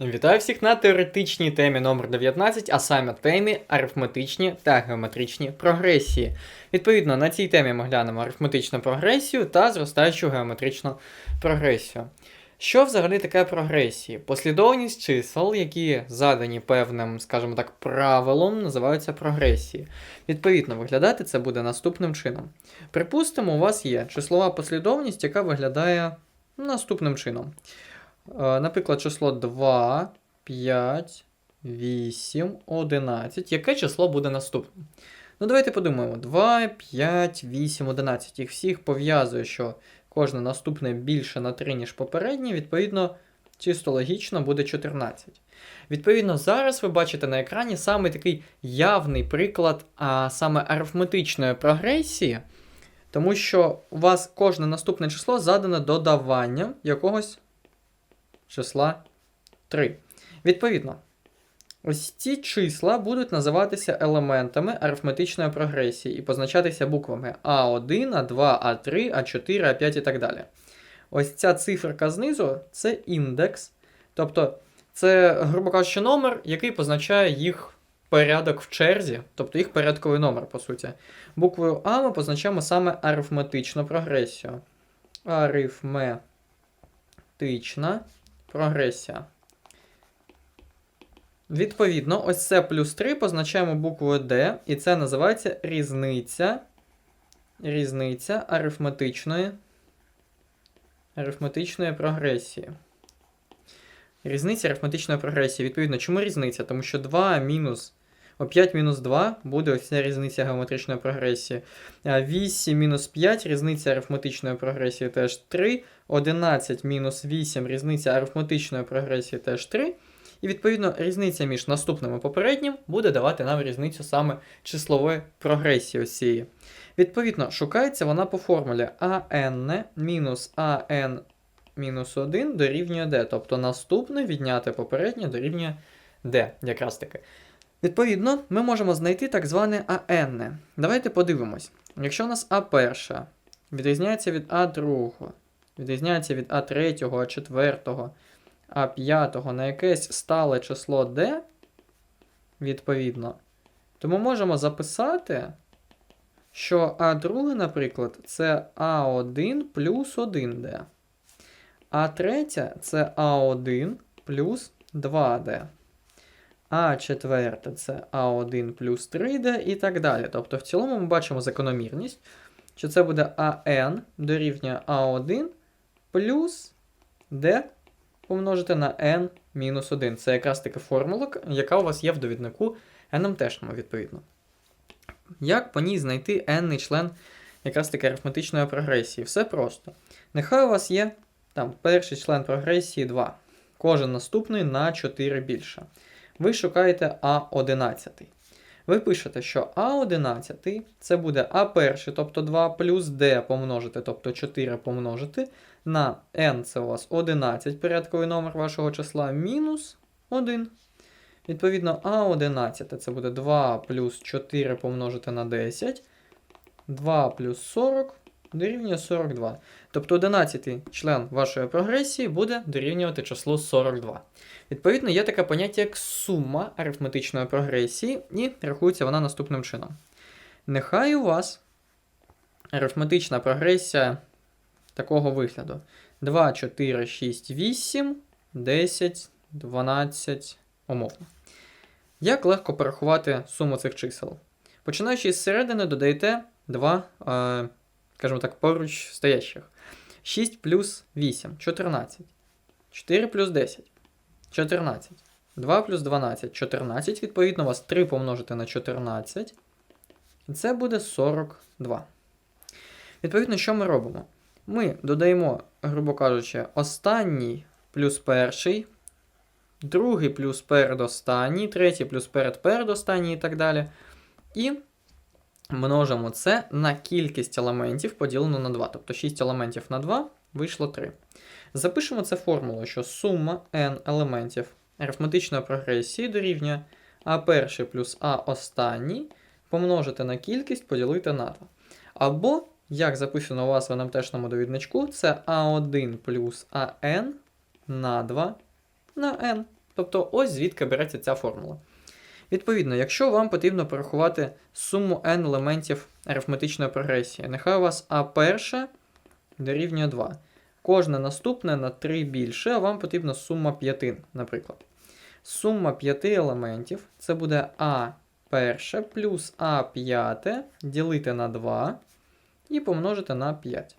Вітаю всіх на теоретичній темі номер 19, а саме темі арифметичні та геометричні прогресії. Відповідно, на цій темі ми глянемо арифметичну прогресію та зростаючу геометричну прогресію. Що взагалі таке прогресії? Послідовність чисел, які задані певним, скажімо так, правилом, називаються прогресії. Відповідно, виглядати це буде наступним чином. Припустимо, у вас є числова послідовність, яка виглядає наступним чином. Е, Наприклад, число 2, 5, 8, 11. Яке число буде наступним? Ну, давайте подумаємо. 2, 5, 8, 11. Їх всіх пов'язує, що кожне наступне більше на 3, ніж попереднє, відповідно, чисто логічно буде 14. Відповідно, зараз ви бачите на екрані саме такий явний приклад, а саме арифметичної прогресії, тому що у вас кожне наступне число задане додаванням якогось числа 3. Відповідно, ось ці числа будуть називатися елементами арифметичної прогресії і позначатися буквами А1, А2, А3, А4, А5 і так далі. Ось ця циферка знизу це індекс. Тобто, це, грубо кажучи, номер, який позначає їх порядок в черзі, тобто їх порядковий номер, по суті. Буквою А ми позначаємо саме арифметичну прогресію. Арифметична прогресія. Відповідно, ось це плюс 3 позначаємо буквою D, і це називається різниця. Різниця арифметичної, арифметичної прогресії. Різниця арифметичної прогресії. Відповідно, чому різниця? Тому що 2 мінус. О 5 мінус 2 буде ось ця різниця геометричної прогресії. 8 мінус 5 різниця арифметичної прогресії теж 3. 11 мінус 8 різниця арифметичної прогресії теж 3. І відповідно різниця між наступним і попереднім буде давати нам різницю саме числової прогресії ось цієї. Відповідно, шукається вона по формулі АН мінус АН мінус 1 дорівнює D. Тобто наступне відняти попереднє дорівнює D, якраз таки. Відповідно, ми можемо знайти так зване АН. Давайте подивимось. Якщо у нас А1 відрізняється від А2, відрізняється від А3, А4, А5 на якесь стале число D, відповідно, то ми можемо записати, що А2, наприклад, це А1 плюс 1D. А3 це А1 плюс 2D. А четверте це А1 плюс 3D і так далі. Тобто, в цілому ми бачимо закономірність, що це буде АН дорівнює А1 плюс D помножити на n мінус 1. Це якраз таки формула, яка у вас є в довіднику NMT-шному, відповідно. Як по ній знайти n член якраз таки арифметичної прогресії? Все просто. Нехай у вас є там перший член прогресії 2. Кожен наступний на 4 більше. Ви шукаєте А11. Ви пишете, що А11 це буде А1, тобто 2 плюс D помножити, тобто 4 помножити на n це у вас 11 порядковий номер вашого числа мінус 1. Відповідно, А11 це буде 2 плюс 4 помножити на 10. 2 плюс 40 дорівнює 42. Тобто 11 член вашої прогресії буде дорівнювати числу 42. Відповідно, є таке поняття як сума арифметичної прогресії, і рахується вона наступним чином. Нехай у вас арифметична прогресія такого вигляду: 2, 4, 6, 8, 10, 12, умовно. Як легко порахувати суму цих чисел? Починаючи з середини, додаєте 2, е, скажімо так, поруч стоящих. 6 плюс 8 14. 4 плюс 10 14. 2 плюс 12 14. Відповідно, у вас 3 помножити на 14. І це буде 42. Відповідно, що ми робимо? Ми додаємо, грубо кажучи, останній плюс перший, другий плюс передостанній, третій плюс передпередостанній і так далі. І множимо це на кількість елементів поділено на 2. Тобто 6 елементів на 2 вийшло 3. Запишемо це формулою, що сума n елементів арифметичної прогресії дорівнює а перший плюс а останній помножити на кількість поділити на 2. Або, як записано у вас в НМТ-шному довідничку, це А1 плюс АН на 2 на n Тобто ось звідки береться ця формула. Відповідно, якщо вам потрібно порахувати суму n елементів арифметичної прогресії, нехай у вас А перше дорівнює 2. Кожне наступне на 3 більше, а вам потрібна сума п'ятин, наприклад. Сума п'яти елементів це буде А перше плюс А п'яте ділити на 2 і помножити на 5.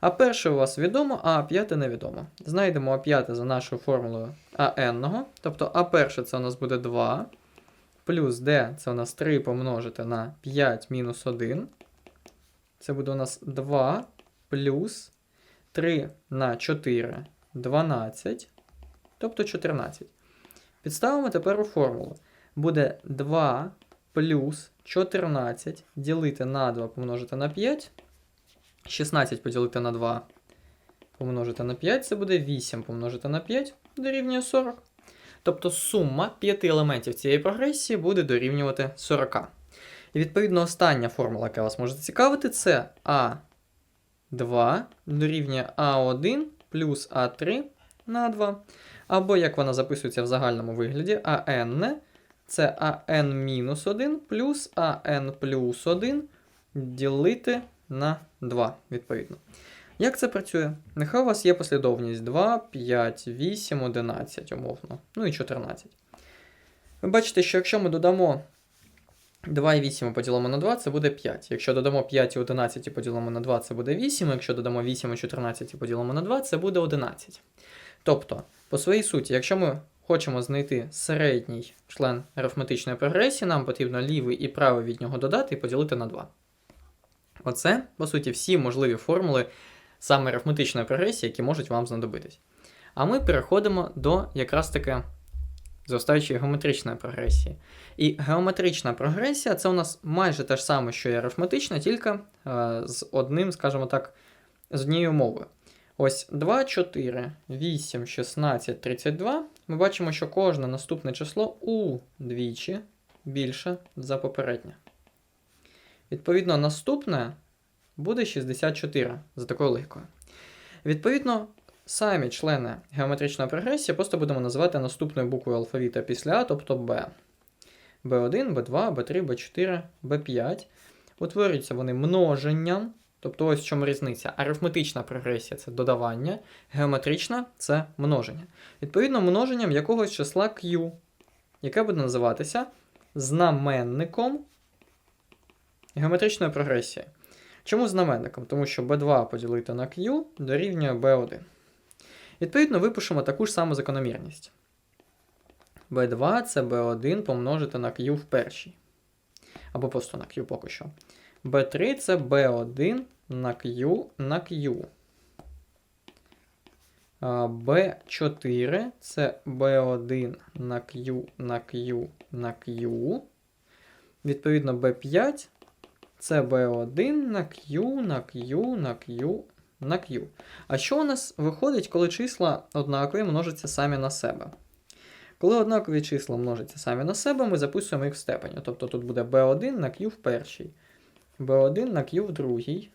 А перше у вас відомо, а п'яте невідомо. Знайдемо А п'яте за нашою формулою АН, тобто А перше це у нас буде 2, плюс D це у нас 3 помножити на 5 мінус 1. Це буде у нас 2 плюс 3 на 4 12, тобто 14. Підставимо тепер у формулу. Буде 2 плюс 14 ділити на 2 помножити на 5. 16 поділити на 2 помножити на 5, це буде 8 помножити на 5 дорівнює 40. Тобто сума 5 елементів цієї прогресії буде дорівнювати 40. І відповідно остання формула, яка вас може зацікавити, це А2 дорівнює А1 плюс А3 на 2. Або, як вона записується в загальному вигляді, АН це АН-1 плюс АН плюс 1 ділити на 2, відповідно. Як це працює? Нехай у вас є послідовність 2, 5, 8, 11, умовно, ну і 14. Ви бачите, що якщо ми додамо 2 і 8 і поділимо на 2, це буде 5. Якщо додамо 5 і 11 і поділимо на 2, це буде 8. Якщо додамо 8 і 14 і поділимо на 2, це буде 11. Тобто, по своїй суті, якщо ми хочемо знайти середній член арифметичної прогресії, нам потрібно лівий і правий від нього додати і поділити на 2. Оце, по суті, всі можливі формули саме арифметичної прогресії, які можуть вам знадобитись. А ми переходимо до якраз таки зростаючої геометричної прогресії. І геометрична прогресія це у нас майже те ж саме, що і арифметична, тільки е, з одним, скажімо так, з однією умовою. Ось 2, 4, 8, 16, 32. Ми бачимо, що кожне наступне число удвічі більше за попереднє. Відповідно, наступне буде 64 за такою логікою. Відповідно, самі члени геометричної прогресії просто будемо називати наступною буквою алфавіта після А, тобто B. B1, B2, B3, B4, B5. Утворюються вони множенням. Тобто ось в чому різниця. Арифметична прогресія це додавання, геометрична це множення. Відповідно, множенням якогось числа Q, яке буде називатися знаменником геометричної прогресії. Чому знаменником? Тому що b2 поділити на q дорівнює b1. Відповідно, випишемо таку ж саму закономірність. b2 це b1 помножити на q в першій. Або просто на q поки що. b3 це b1 на q на q. b4 це b1 на q на q на q. Відповідно, b5 це b1 на q на q на q на q. А що у нас виходить, коли числа однакові множаться самі на себе? Коли однакові числа множаться самі на себе, ми записуємо їх в степені. Тобто тут буде b1 на q в першій, b1 на q в другій,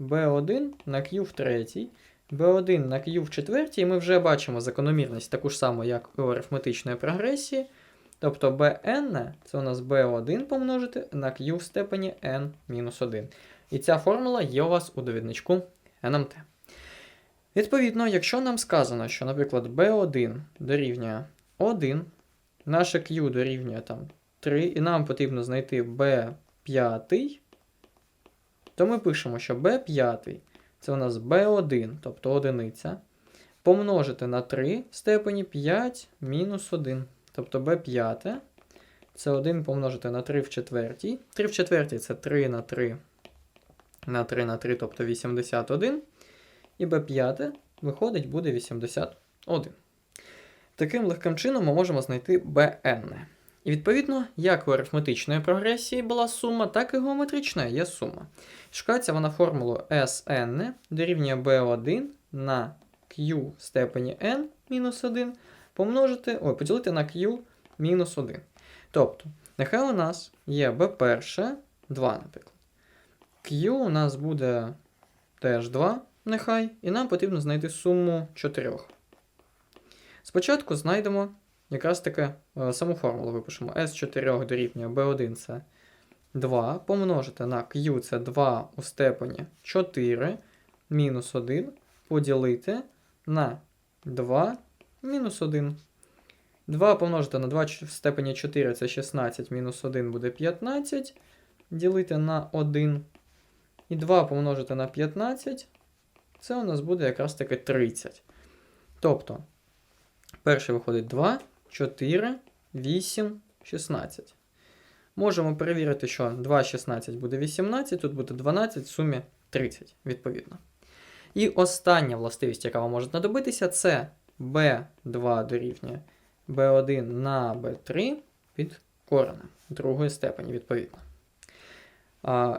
b1 на q в третій, b1 на q в четвертій, і ми вже бачимо закономірність таку ж саму, як у арифметичної прогресії. Тобто bn це у нас b1 помножити на q в степені n-1. І ця формула є у вас у довідничку NMT. Відповідно, якщо нам сказано, що, наприклад, b1 дорівнює 1, наше q дорівнює там 3, і нам потрібно знайти b5, то ми пишемо, що b5 це у нас b1, тобто одиниця, помножити на 3 в степені 5 мінус 1. Тобто b5 це 1 помножити на 3 в четвертій. 3 в четвертій це 3 на 3 на 3 на 3, тобто 81. І b5 виходить буде 81. Таким легким чином ми можемо знайти bn. І відповідно, як у арифметичної прогресії була сума, так і геометрична є сума. Шукається вона формулою Sn дорівнює b1 на q в степені n мінус 1 помножити, ой, поділити на q мінус 1. Тобто, нехай у нас є b перше 2, наприклад. Q у нас буде теж 2, нехай, і нам потрібно знайти суму 4. Спочатку знайдемо якраз таки е, саму формулу випишемо. S4 дорівнює B1 це 2 помножити на Q це 2 у степені 4 мінус 1 поділити на 2 мінус 1. 2 помножити на 2 в степені 4 це 16, мінус 1 буде 15. Ділити на 1. І 2 помножити на 15, це у нас буде якраз таки 30. Тобто, перший виходить 2, 4, 8, 16. Можемо перевірити, що 2, 16 буде 18, тут буде 12, в сумі 30, відповідно. І остання властивість, яка вам може знадобитися, це b2 дорівнює b1 на b3 під коренем другої степені, відповідно.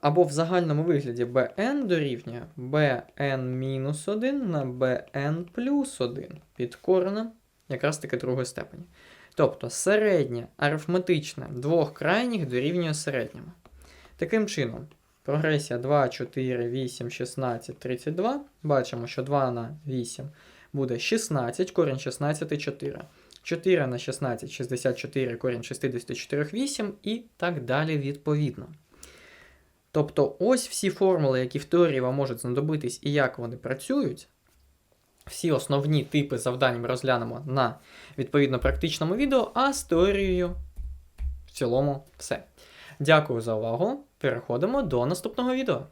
Або в загальному вигляді bn дорівнює bn-1 на bn плюс 1 під коренем якраз таки другої степені. Тобто середнє арифметичне двох крайніх дорівнює середньому. Таким чином, прогресія 2, 4, 8, 16, 32. Бачимо, що 2 на 8 буде 16, корінь 16 4. 4 на 16, 64, корінь 64, 8 і так далі відповідно. Тобто, ось всі формули, які в теорії вам можуть знадобитись і як вони працюють. Всі основні типи завдань ми розглянемо на відповідно практичному відео, а з теорією в цілому все. Дякую за увагу. Переходимо до наступного відео.